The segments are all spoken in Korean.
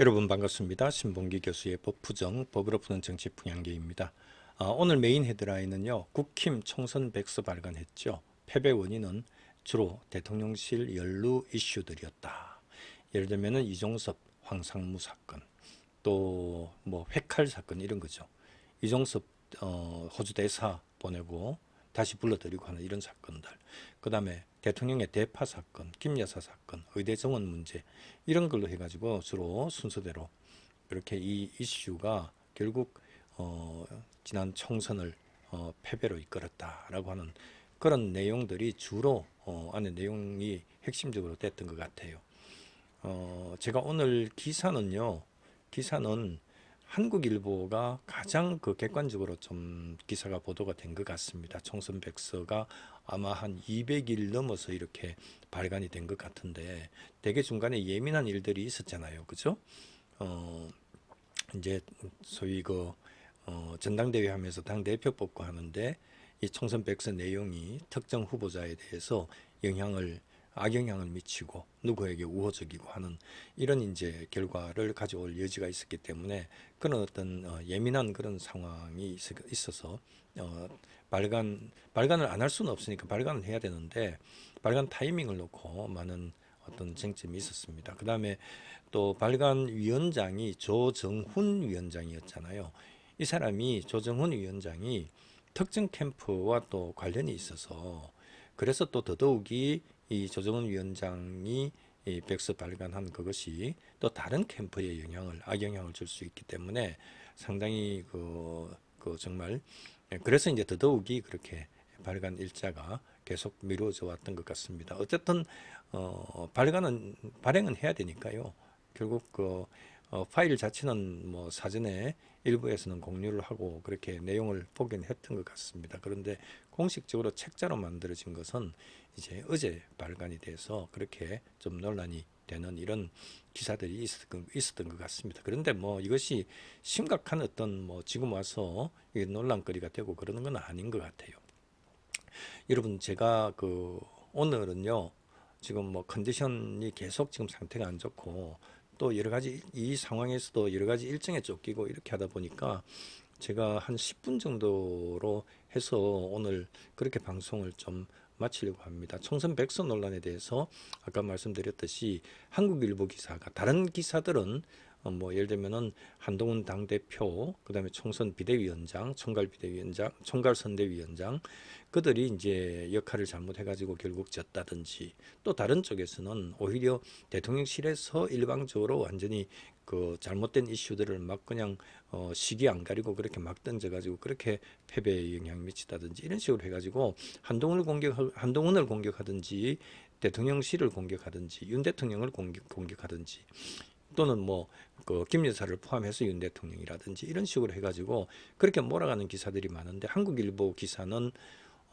여러분 반갑습니다. 신봉기 교수의 법부정 법으로 푸는 정치 풍향계입니다. 아, 오늘 메인 헤드라인은요. 국힘 총선 백서 발간했죠. 패배 원인은 주로 대통령실 연루 이슈들이었다. 예를 들면은 이종섭 황상무 사건, 또 뭐 회칼 사건 이런 거죠. 이종섭 어, 호주 대사 보내고 다시 불러들이고 하는 이런 사건들. 그 다음에 대통령의 대파 사건, 김 여사 사건, 의대 정원 문제 이런 걸로 해가지고 주로 순서대로 이렇게 이 이슈가 결국 어, 지난 총선을 어, 패배로 이끌었다라고 하는 그런 내용들이 주로 어, 안에 내용이 핵심적으로 됐던 것 같아요. 어, 제가 오늘 기사는요, 기사는 한국일보가 가장 그 객관적으로 좀 기사가 보도가 된 것 같습니다. 총선 백서가 아마 한 200일 넘어서 이렇게 발간이 된 것 같은데 되게 중간에 예민한 일들이 있었잖아요. 그죠? 어, 이제 소위 그 어, 전당대회 하면서 당 대표 뽑고 하는데 이 총선 백서 내용이 특정 후보자에 대해서 영향을 악영향을 미치고 누구에게 우호적이고 하는 이런 이제 결과를 가져올 여지가 있었기 때문에 그런 어떤 어, 예민한 그런 상황이 있- 있어서 어, 발간 발간을 안 할 수는 없으니까 발간을 해야 되는데 발간 타이밍을 놓고 많은 어떤 쟁점이 있었습니다. 그 다음에 또 발간 위원장이 조정훈 위원장이었잖아요. 이 사람이 조정훈 위원장이 특정 캠프와 또 관련이 있어서 그래서 또 더더욱이 이 조정훈 위원장이 이 백서 발간한 그것이 또 다른 캠프에 영향을 악영향을 줄 수 있기 때문에 상당히 그, 그 정말 예, 그래서 이제 더더욱이 그렇게 발간 일자가 계속 미뤄져 왔던 것 같습니다. 어쨌든 어, 발간은 발행은 해야 되니까요. 결국 그 어, 파일 자체는 뭐 사전에 일부에서는 공유를 하고 그렇게 내용을 보긴 했던 것 같습니다. 그런데 공식적으로 책자로 만들어진 것은 이제 어제 발간이 돼서 그렇게 좀 논란이 되는 이런 기사들이 있었던, 있었던 것 같습니다. 그런데 뭐 이것이 심각한 어떤 뭐 지금 와서 논란거리가 되고 그러는 건 아닌 것 같아요. 여러분 제가 그 오늘은요 지금 뭐 컨디션이 계속 지금 상태가 안 좋고 또 여러 가지 이 상황에서도 여러 가지 일정에 쫓기고 이렇게 하다 보니까 제가 한 10분 정도로 해서 오늘 그렇게 방송을 좀 마치려고 합니다. 총선 백서 논란에 대해서 아까 말씀드렸듯이 한국일보 기사가 다른 기사들은 어, 뭐 예를 들면은 한동훈 당 대표, 그다음에 총선 비대위원장, 총괄 비대위원장, 총괄 선대위원장 그들이 이제 역할을 잘못해가지고 결국 졌다든지 또 다른 쪽에서는 오히려 대통령실에서 일방적으로 완전히 그 잘못된 이슈들을 막 그냥 어 시기 안 가리고 그렇게 막 던져가지고 그렇게 패배에 영향 미치다든지 이런 식으로 해가지고 한동훈을 공격 한동훈을 공격하든지 대통령실을 공격하든지 윤 대통령을 공격 공격하든지 또는 뭐 그 김 여사를 포함해서 윤 대통령이라든지 이런 식으로 해가지고 그렇게 몰아가는 기사들이 많은데 한국일보 기사는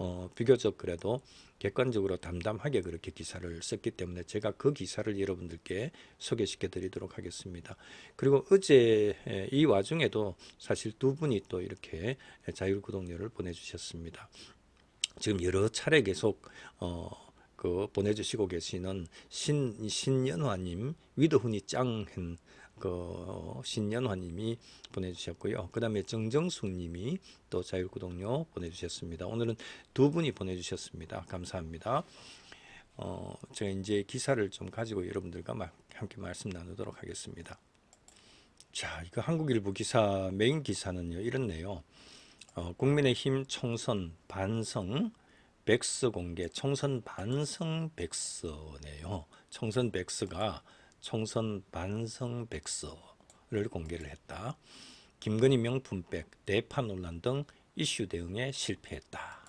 어 비교적 그래도 객관적으로 담담하게 그렇게 기사를 썼기 때문에 제가 그 기사를 여러분들께 소개시켜 드리도록 하겠습니다. 그리고 어제 에, 이 와중에도 사실 두 분이 또 이렇게 자율구독료를 보내주셨습니다. 지금 여러 차례 계속 어, 그 보내주시고 계시는 신 신연화님 위드훈이 짱한 그 신연화님이 보내주셨고요. 그 다음에 정정숙님이 또 자율구독료 보내주셨습니다. 오늘은 두 분이 보내주셨습니다. 감사합니다. 어, 제가 이제 기사를 좀 가지고 여러분들과 막 함께 말씀 나누도록 하겠습니다. 자, 이거 한국일보 기사 메인 기사는요 이렇네요. 어, 국민의힘 총선 반성 백서 공개 총선 반성 백서네요. 총선 백서가 총선 반성 백서를 공개를 했다. 김건희 명품백 대파 논란 등 이슈 대응에 실패했다.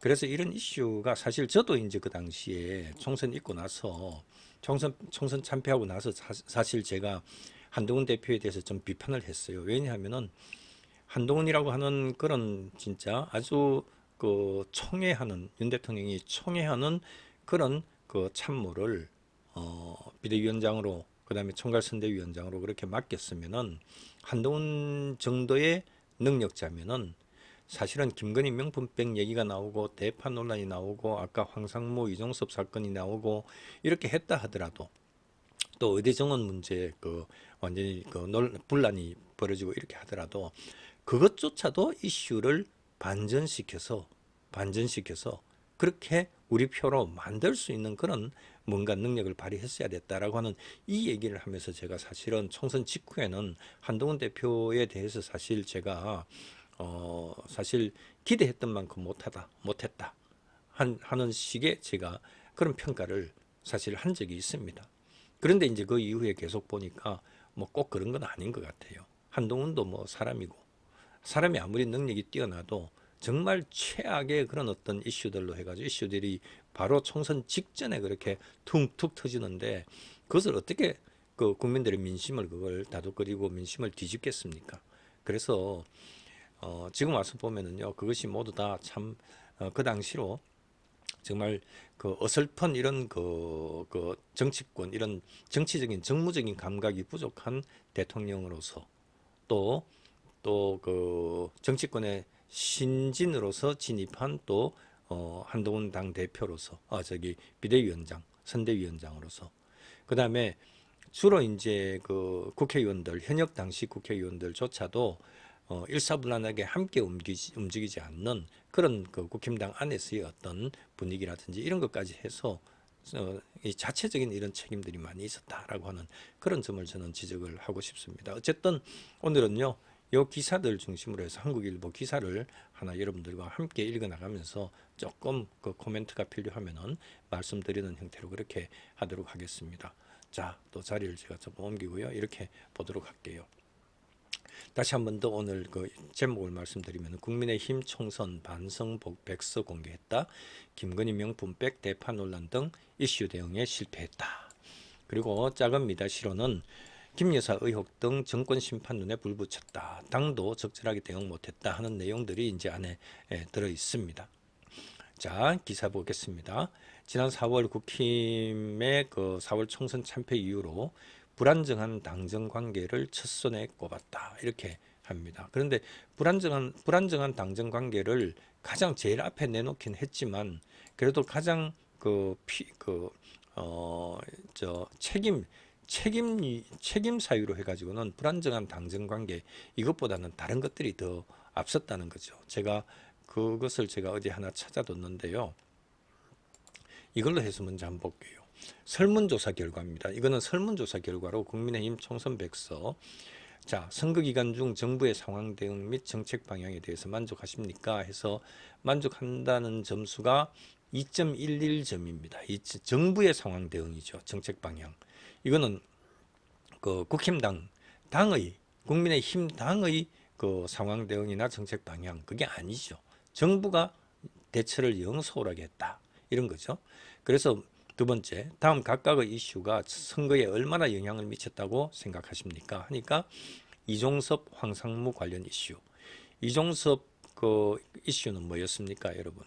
그래서 이런 이슈가 사실 저도 이제 그 당시에 총선 있고 나서 총선 총선 참패하고 나서 사, 사실 제가 한동훈 대표에 대해서 좀 비판을 했어요. 왜냐하면은 한동훈이라고 하는 그런 진짜 아주 그 총애하는 윤 대통령이 총애하는 그런 그 참모를 어 비대위원장으로 그다음에 총괄선대위원장으로 그렇게 맡겼으면은 한동훈 정도의 능력자면은 사실은 김건희 명품백 얘기가 나오고 대파 논란이 나오고 아까 황상무 이종섭 사건이 나오고 이렇게 했다 하더라도 또 의대 정원 문제 그 완전히 그 논- 분란이 벌어지고 이렇게 하더라도 그것조차도 이슈를 반전시켜서 반전시켜서 그렇게 우리 표로 만들 수 있는 그런 뭔가 능력을 발휘했어야 됐다라고 하는 이 얘기를 하면서 제가 사실은 총선 직후에는 한동훈 대표에 대해서 사실 제가 어 사실 기대했던 만큼 못하다 못했다 한, 하는 식의 제가 그런 평가를 사실 한 적이 있습니다. 그런데 이제 그 이후에 계속 보니까 뭐 꼭 그런 건 아닌 것 같아요. 한동훈도 뭐 사람이고 사람이 아무리 능력이 뛰어나도 정말 최악의 그런 어떤 이슈들로 해가지고 이슈들이 바로 총선 직전에 그렇게 퉁툭 터지는데 그것을 어떻게 그 국민들의 민심을 그걸 다독거리고 민심을 뒤집겠습니까? 그래서 어 지금 와서 보면은요 그것이 모두 다 참그 당시로 정말 그 어설픈 이런 그, 그 정치권 이런 정치적인 정무적인 감각이 부족한 대통령으로서 또 또 그 정치권의 신진으로서 진입한 또 어, 한동훈 당 대표로서 아 저기 비대위원장 선대위원장으로서 그 다음에 주로 이제 그 국회의원들 현역 당시 국회의원들조차도 어, 일사불란하게 함께 움직이지, 움직이지 않는 그런 그 국힘당 안에서의 어떤 분위기라든지 이런 것까지 해서 어, 이 자체적인 이런 책임들이 많이 있었다라고 하는 그런 점을 저는 지적을 하고 싶습니다. 어쨌든 오늘은요. 요 기사들 중심으로 해서 한국일보 기사를 하나 여러분들과 함께 읽어 나가면서 조금 그 코멘트가 필요하면은 말씀드리는 형태로 그렇게 하도록 하겠습니다. 자, 또 자리를 제가 좀 옮기고요. 이렇게 보도록 할게요. 다시 한 번 더 오늘 그 제목을 말씀드리면 국민의힘 총선 반성복 백서 공개했다. 김건희 명품 백 대파 논란 등 이슈 대응에 실패했다. 그리고 작은 미다시로는 김 여사 의혹 등 정권 심판 눈에 불 붙였다. 당도 적절하게 대응 못했다 하는 내용들이 이제 안에 에, 들어 있습니다. 자, 기사 보겠습니다. 지난 4월 국힘의 그 4월 총선 참패 이후로 불안정한 당정 관계를 첫 손에 꼽았다. 이렇게 합니다. 그런데 불안정한 불안정한 당정 관계를 가장 제일 앞에 내놓긴 했지만 그래도 가장 그 피그 어 저 책임 책임 책임 사유로 해가지고는 불안정한 당정 관계 이것보다는 다른 것들이 더 앞섰다는 거죠. 제가 그것을 제가 어제 하나 찾아뒀는데요. 이걸로 해서 먼저 한번 볼게요. 설문조사 결과입니다. 이거는 설문조사 결과로 국민의힘 총선 백서 자 선거 기간 중 정부의 상황 대응 및 정책 방향에 대해서 만족하십니까? 해서 만족한다는 점수가 2.11점입니다. 이 정부의 상황 대응이죠. 정책 방향. 이거는 그 국힘당 당의 국민의힘 당의 그 상황 대응이나 정책 방향 그게 아니죠. 정부가 대처를 영 소홀하게 했다. 이런 거죠. 그래서 두 번째, 다음 각각의 이슈가 선거에 얼마나 영향을 미쳤다고 생각하십니까? 하니까 이종섭 황상무 관련 이슈. 이종섭 그 이슈는 뭐였습니까, 여러분?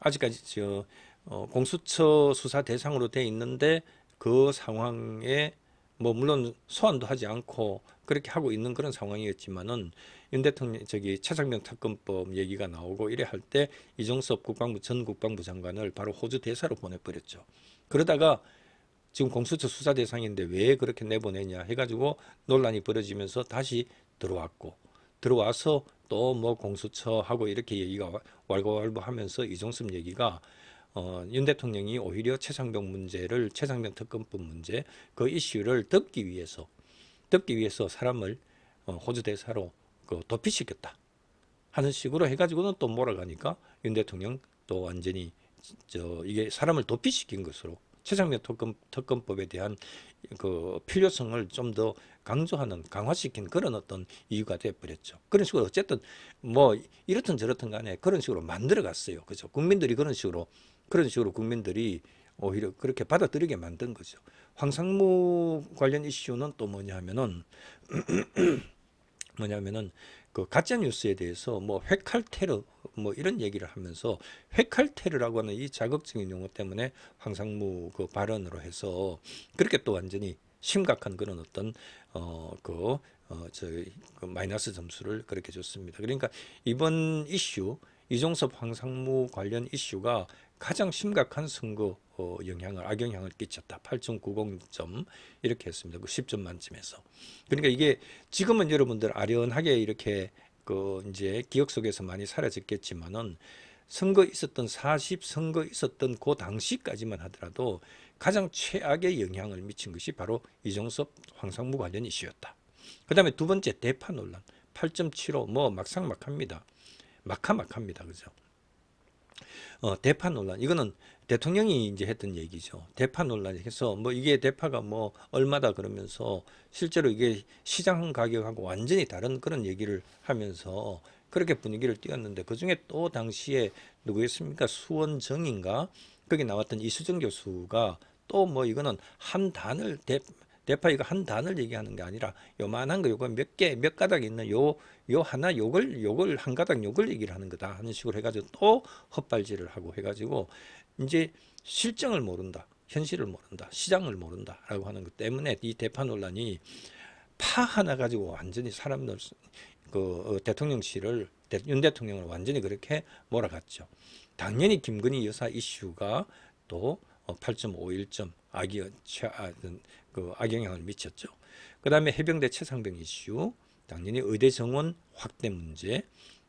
아직까지 저 어, 공수처 수사 대상으로 돼 있는데 그 상황에 뭐 물론 소환도 하지 않고 그렇게 하고 있는 그런 상황이었지만은 윤 대통령 저기 최상병 특검법 얘기가 나오고 이래 할 때 이종섭 국방부 전 국방부 장관을 바로 호주 대사로 보내버렸죠. 그러다가 지금 공수처 수사 대상인데 왜 그렇게 내보내냐 해가지고 논란이 벌어지면서 다시 들어왔고 들어와서 또 뭐 공수처하고 이렇게 얘기가 왈가왈부하면서 이종섭 얘기가 어, 윤 대통령이 오히려 최상병 문제를 최상병 특검법 문제 그 이슈를 덮기 위해서 덮기 위해서 사람을 어, 호주 대사로 그 도피시켰다 하는 식으로 해가지고는 또 몰아가니까 윤 대통령 또 완전히 저 이게 사람을 도피시킨 것으로 최상병 특검 특검법에 대한 그 필요성을 좀 더 강조하는 강화시킨 그런 어떤 이유가 돼버렸죠. 그런 식으로 어쨌든 뭐 이렇든 저렇든 간에 그런 식으로 만들어 갔어요. 그죠? 국민들이 그런 식으로 그런 식으로 국민들이 오히려 그렇게 받아들이게 만든 거죠. 황상무 관련 이슈는 또 뭐냐면은 뭐냐면은 그 가짜 뉴스에 대해서 뭐 회칼 테러 뭐 이런 얘기를 하면서 회칼 테러라고 하는 이 자극적인 용어 때문에 황상무 그 발언으로 해서 그렇게 또 완전히 심각한 그런 어떤 어그 어, 저, 그 마이너스 점수를 그렇게 줬습니다. 그러니까 이번 이슈 이종섭 황상무 관련 이슈가 가장 심각한 선거 어, 영향을 악영향을 끼쳤다. 8.90점 이렇게 했습니다. 그 10점 만점에서. 그러니까 이게 지금은 여러분들 아련하게 이렇게 그 이제 기억 속에서 많이 사라졌겠지만은 선거 있었던 40 선거 있었던 그 당시까지만 하더라도 가장 최악의 영향을 미친 것이 바로 이종섭 황상무 관련 이슈였다. 그다음에 두 번째 대파 논란 8.75 뭐 막상 막합니다. 막하막합니다. 그죠? 어, 대파 논란 이거는 대통령이 이제 했던 얘기죠. 대파 논란에서 뭐 이게 대파가 뭐 얼마다 그러면서 실제로 이게 시장 가격하고 완전히 다른 그런 얘기를 하면서 그렇게 분위기를 띄웠는데 그 중에 또 당시에 누구였습니까? 수원정인가? 거기 나왔던 이수정 교수가 또 뭐 이거는 한 단을 대, 대파 이거 한 단을 얘기하는 게 아니라 요만한 거 요거 몇 개 몇 가닥 있는 요 요 하나 요걸 요걸 한 가닥 요걸 얘기를 하는 거다 하는 식으로 해가지고 또 헛발질을 하고 해가지고 이제 실정을 모른다 현실을 모른다 시장을 모른다라고 하는 것 때문에 이 대파 논란이 파 하나 가지고 완전히 사람들 그 어, 대통령실을 대- 윤 대통령을 완전히 그렇게 몰아갔죠. 당연히 김건희 여사 이슈가 또 8.51점 악이 아, 그 악영향을 미쳤죠. 그 다음에 해병대 최상병 이슈, 당연히 의대 정원 확대 문제,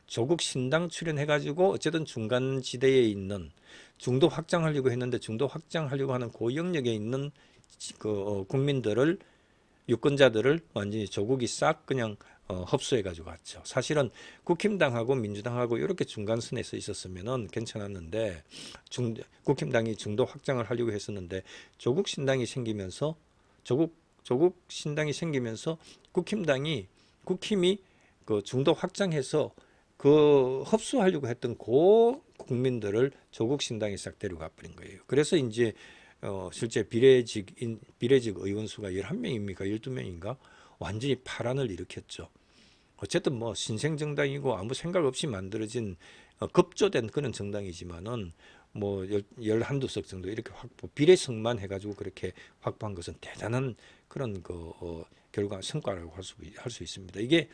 조국 신당 출연해가지고 어쨌든 중간 지대에 있는 중도 확장하려고 했는데 중도 확장하려고 하는 그 영역에 있는 그 어, 국민들을 유권자들을 완전히 조국이 싹 그냥 어, 흡수해 가지고 갔죠. 사실은 국힘당하고 민주당하고 이렇게 중간선에서 있었으면은 괜찮았는데 중 국힘당이 중도 확장을 하려고 했었는데 조국 신당이 생기면서 조국 조국 신당이 생기면서 국힘당이 국힘이 그 중도 확장해서 그 흡수하려고 했던 그 국민들을 조국 신당이 싹 데려가 버린 거예요. 그래서 이제 어 실제 비례직 인 비례직 의원 수가 11명입니까? 12명인가? 완전히 파란을 일으켰죠. 어쨌든 뭐 신생 정당이고 아무 생각 없이 만들어진 어, 급조된 그런 정당이지만은 뭐 열, 열 한두 석 정도 이렇게 확보 비례성만 해가지고 그렇게 확보한 것은 대단한 그런 그 어, 결과 성과라고 할 수 할 수 있습니다. 이게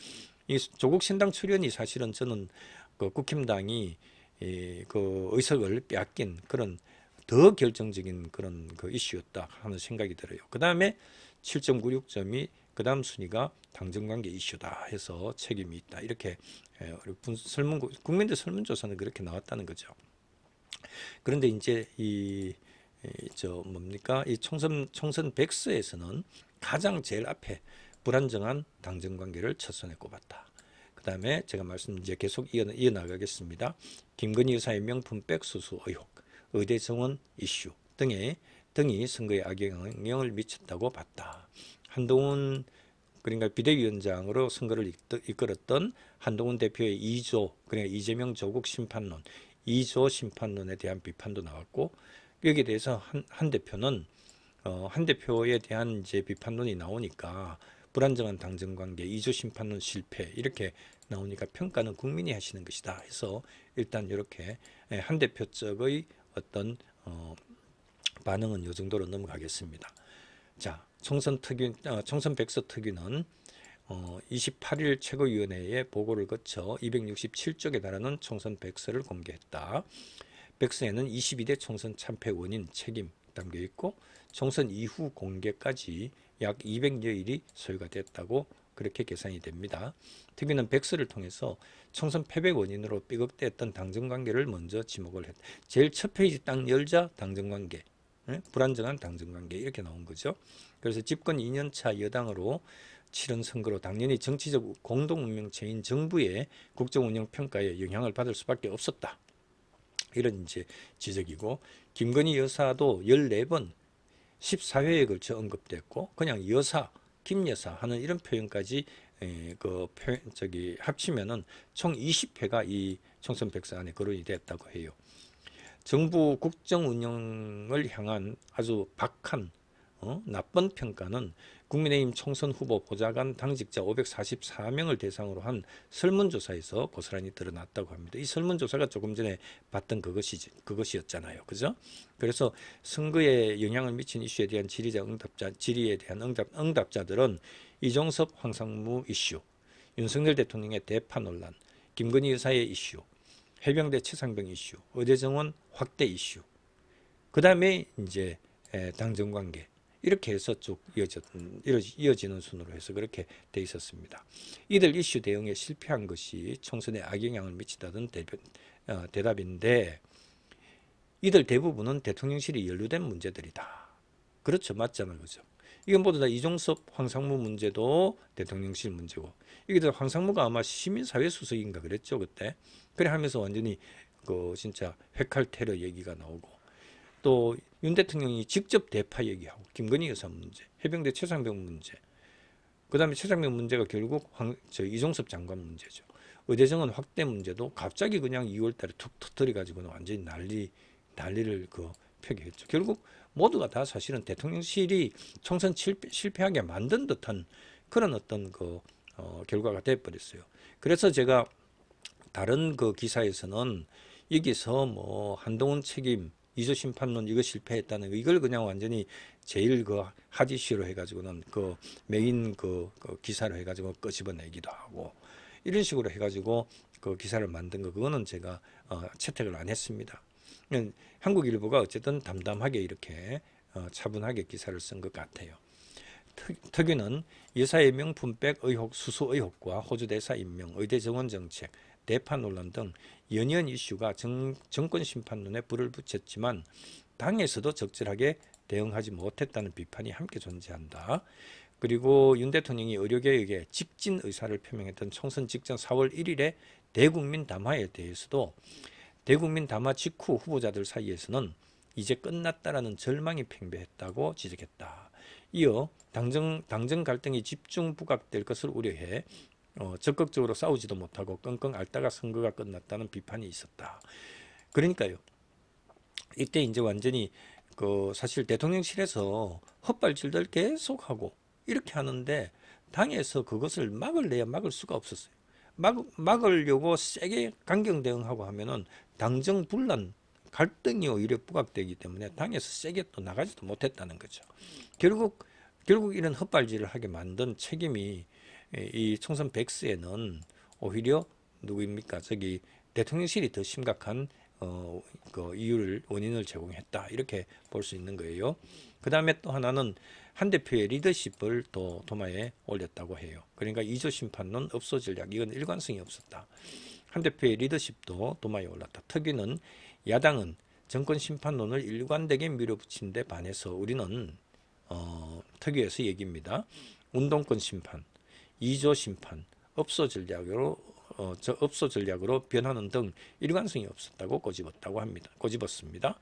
이 조국 신당 출연이 사실은 저는 그 국힘당이 이, 그 의석을 빼앗긴 그런 더 결정적인 그런 그 이슈였다 하는 생각이 들어요. 그 다음에 7.96점이 그 다음 순위가 당정관계 이슈다 해서 책임이 있다 이렇게 예, 우리 분- 설문 국민들 설문조사는 그렇게 나왔다는 거죠. 그런데 이제 이 저 뭡니까 이 총선 총선 백스에서는 가장 제일 앞에 불안정한 당정 관계를 첫 손에 꼽았다. 그다음에 제가 말씀 이제 계속 이어 이어 나가겠습니다. 김건희 여사의 명품 백수수 의혹, 의대 정원 이슈 등의 등이 선거에 악영향을 미쳤다고 봤다. 한동훈 그러니까 비대위원장으로 선거를 이끌- 이끌었던 한동훈 대표의 2조 그러니까 이재명 조국 심판론 2조 심판론에 대한 비판도 나왔고 여기에 대해서 한, 한 대표는 어, 한 대표에 대한 이제 비판론이 나오니까 불안정한 당정 관계 2조 심판론 실패 이렇게 나오니까 평가는 국민이 하시는 것이다 해서 일단 이렇게 예, 한 대표 쪽의 어떤 어, 반응은 이 정도로 넘어가겠습니다. 자, 총선 특위, 어, 총선 백서 특위는 어, 28일 최고위원회에 보고를 거쳐 267쪽에 달하는 총선 백서를 공개했다. 백서에는 22대 총선 참패 원인 책임 담겨 있고 총선 이후 공개까지 약 200여일이 소요가 됐다고 그렇게 계산이 됩니다. 특위는 백서를 통해서 총선 패배 원인으로 삐걱대었던 당정관계를 먼저 지목을 했. 제일 첫 페이지 딱 열자 당정관계, 예? 불안정한 당정관계 이렇게 나온 거죠. 그래서 집권 2년차 여당으로 치른 선거로 당연히 정치적 공동 운명체인 정부의 국정 운영 평가에 영향을 받을 수밖에 없었다. 이런 이제 지적이고 김건희 여사도 14번 14회에 걸쳐 언급됐고 그냥 여사 김 여사 하는 이런 표현까지 에, 그 표, 저기 합치면은 총 20회가 이 총선 백서 안에 거론이 됐다고 해요. 정부 국정 운영을 향한 아주 박한 어? 나쁜 평가는 국민의힘 총선 후보 보좌관 당직자 544명을 대상으로 한 설문조사에서 고스란히 드러났다고 합니다. 이 설문조사가 조금 전에 봤던 그것이 그것이었잖아요, 그죠? 그래서 선거에 영향을 미친 이슈에 대한 질의자 응답자 질의에 대한 응답 응답자들은 이종섭 황상무 이슈, 윤석열 대통령의 대파 논란, 김건희 여사의 이슈, 해병대 최상병 이슈, 의대 정원 확대 이슈, 그 다음에 이제 에, 당정 관계 이렇게 해서 쭉 이어졌, 이어지- 이어지는 순으로 해서 그렇게 돼 있었습니다. 이들 이슈 대응에 실패한 것이 총선에 악영향을 미치다던 대변, 어, 대답인데 이들 대부분은 대통령실이 연루된 문제들이다. 그렇죠, 맞잖아, 그죠? 이건 모두 다 이종섭, 황상무 문제도 대통령실 문제고 이게 다 황상무가 아마 시민사회 수석인가 그랬죠 그때. 그래 하면서 완전히 그 진짜 회칼 테러 얘기가 나오고 또 윤 대통령이 직접 대파 얘기하고 김건희 여사 문제, 해병대 최상병 문제, 그 다음에 최상병 문제가 결국 황, 저 이종섭 장관 문제죠. 의대정원 확대 문제도 갑자기 그냥 2월달에 툭 터뜨려 가지고는 완전히 난리 난리를 그 펴게했죠. 결국 모두가 다 사실은 대통령실이 총선 실패, 실패하게 만든 듯한 그런 어떤 그 어, 결과가 돼버렸어요. 그래서 제가 다른 그 기사에서는 여기서 뭐 한동훈 책임 이조 심판론 이거 실패했다는 거 이걸 그냥 완전히 제일 그 하디슈로 해가지고는 그 메인 그, 그 기사로 해가지고 끄집어내기도 하고 이런 식으로 해가지고 그 기사를 만든 거 그거는 제가 어, 채택을 안 했습니다. 음, 한국일보가 어쨌든 담담하게 이렇게 어, 차분하게 기사를 쓴 것 같아요. 특, 특위는 여사의 명품백 의혹 수수 의혹과 호주 대사 임명, 의대 정원 정책, 대파 논란 등 연이은 이슈가 정, 정권 심판론에 불을 붙였지만 당에서도 적절하게 대응하지 못했다는 비판이 함께 존재한다. 그리고 윤 대통령이 의료계에게 직진 의사를 표명했던 총선 직전 4월 1일에 대국민 담화에 대해서도 대국민 담화 직후 후보자들 사이에서는 이제 끝났다라는 절망이 팽배했다고 지적했다. 이어 당정 당정 갈등이 집중 부각될 것을 우려해 어, 적극적으로 싸우지도 못하고 끙끙 앓다가 선거가 끝났다는 비판이 있었다. 그러니까요. 이때 이제 완전히 그 사실 대통령실에서 헛발질들 계속하고 이렇게 하는데 당에서 그것을 막을래야 막을 수가 없었어요. 막, 막으려고 세게 강경 대응하고 하면은 당정 분란 갈등이 오히려 부각되기 때문에 당에서 세게 또 나가지도 못했다는 거죠. 결국 결국 이런 헛발질을 하게 만든 책임이 이 총선 백스에는 오히려 누구입니까? 저기 대통령실이 더 심각한 어, 그 이유를 원인을 제공했다 이렇게 볼 수 있는 거예요. 그 다음에 또 하나는 한 대표의 리더십을 또 도마에 올렸다고 해요. 그러니까 이조 심판론 업소 전략 이건 일관성이 없었다. 한 대표의 리더십도 도마에 올랐다. 특위는 야당은 정권 심판론을 일관되게 밀어붙인 데 반해서 우리는 어, 특위에서 얘기입니다. 운동권 심판, 이조 심판, 업소 전략으로 어, 저 업소 전략으로 변하는 등 일관성이 없었다고 꼬집었다고 합니다. 꼬집었습니다.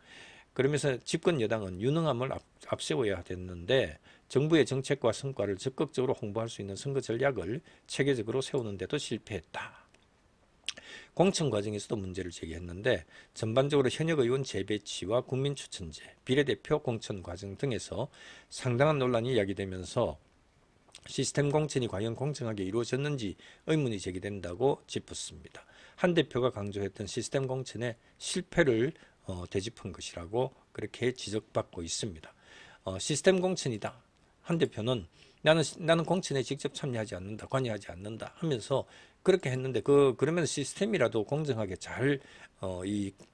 그러면서 집권 여당은 유능함을 앞, 앞세워야 됐는데 정부의 정책과 성과를 적극적으로 홍보할 수 있는 선거 전략을 체계적으로 세우는데도 실패했다. 공천 과정에서도 문제를 제기했는데 전반적으로 현역 의원 재배치와 국민 추천제, 비례대표 공천 과정 등에서 상당한 논란이 야기되면서 시스템 공천이 과연 공정하게 이루어졌는지 의문이 제기된다고 짚었습니다. 한 대표가 강조했던 시스템 공천의 실패를 어, 되짚은 것이라고 그렇게 지적받고 있습니다. 어, 시스템 공천이다. 한 대표는 나는 나는 공천에 직접 참여하지 않는다, 관여하지 않는다 하면서 그렇게 했는데 그 그러면 시스템이라도 공정하게 잘이 어,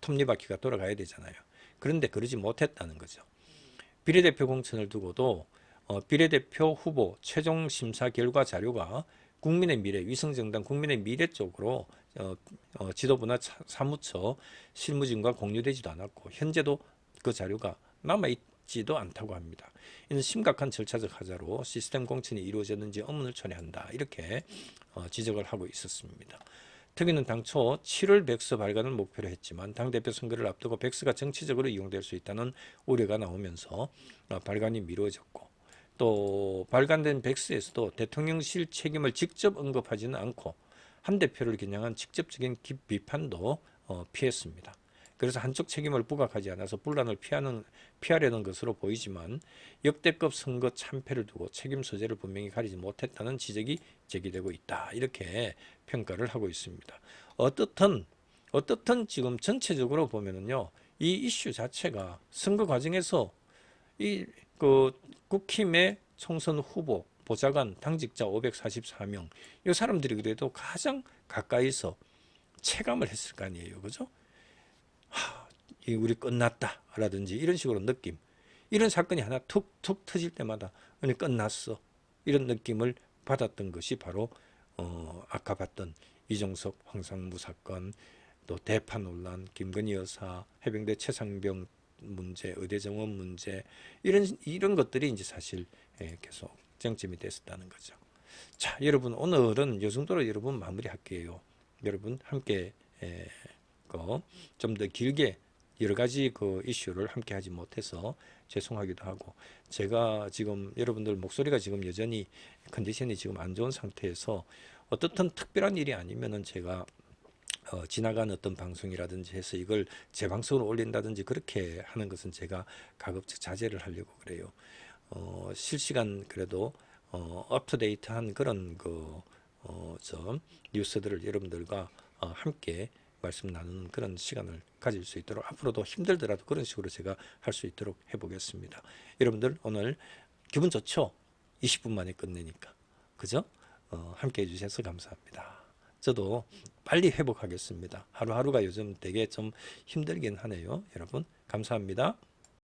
톱니바퀴가 돌아가야 되잖아요. 그런데 그러지 못했다는 거죠. 비례대표 공천을 두고도 어, 비례대표 후보 최종 심사 결과 자료가 국민의 미래, 위성정당 국민의 미래 쪽으로 어, 어, 지도부나 차- 사무처 실무진과 공유되지도 않았고 현재도 그 자료가 남아 있지도 않다고 합니다. 이는 심각한 절차적 하자로 시스템 공천이 이루어졌는지 의문을 초래한다 이렇게 어, 지적을 하고 있었습니다. 특위는 당초 7월 백서 발간을 목표로 했지만 당대표 선거를 앞두고 백서가 정치적으로 이용될 수 있다는 우려가 나오면서 어, 발간이 미뤄졌고 또 발간된 백서에서도 대통령실 책임을 직접 언급하지는 않고 한 대표를 겨냥한 직접적인 기- 비판도 어, 피했습니다. 그래서 한쪽 책임을 부각하지 않아서 분란을 피하는 피하려는 것으로 보이지만 역대급 선거 참패를 두고 책임 소재를 분명히 가리지 못했다는 지적이 제기되고 있다. 이렇게 평가를 하고 있습니다. 어떻든 어떻든 지금 전체적으로 보면은요. 이 이슈 자체가 선거 과정에서 이 그 국힘의 총선 후보 보좌관 당직자 544명 이 사람들이 그래도 가장 가까이서 체감을 했을 거 아니에요. 그죠? 하, 이 우리 끝났다라든지 이런 식으로 느낌. 이런 사건이 하나 툭툭 터질 때마다 아니 끝났어. 이런 느낌을 받았던 것이 바로 어, 아까 봤던 이종석 황상무 사건, 또 대파 논란, 김건희 여사, 해병대 최상병 문제, 의대 정원 문제 이런 이런 것들이 이제 사실 예, 계속 쟁점이 됐었다는 거죠. 자, 여러분 오늘은 요 정도로 여러분 마무리할게요. 여러분 함께 예, 그좀 더 길게 여러 가지 그 이슈를 함께 하지 못해서 죄송하기도 하고 제가 지금 여러분들 목소리가 지금 여전히 컨디션이 지금 안 좋은 상태에서 어떻든 특별한 일이 아니면은 제가 어, 지나간 어떤 방송이라든지 해서 이걸 재방송으로 올린다든지 그렇게 하는 것은 제가 가급적 자제를 하려고 그래요. 어, 실시간 그래도 어, 업투데이트한 그런 그, 어, 저 뉴스들을 여러분들과 어, 함께 말씀 나누는 그런 시간을 가질 수 있도록 앞으로도 힘들더라도 그런 식으로 제가 할 수 있도록 해보겠습니다. 여러분들 오늘 기분 좋죠? 20분 만에 끝내니까. 그죠? 어, 함께 해주셔서 감사합니다. 저도 빨리 회복하겠습니다. 하루하루가 요즘 되게 좀 힘들긴 하네요. 여러분, 감사합니다.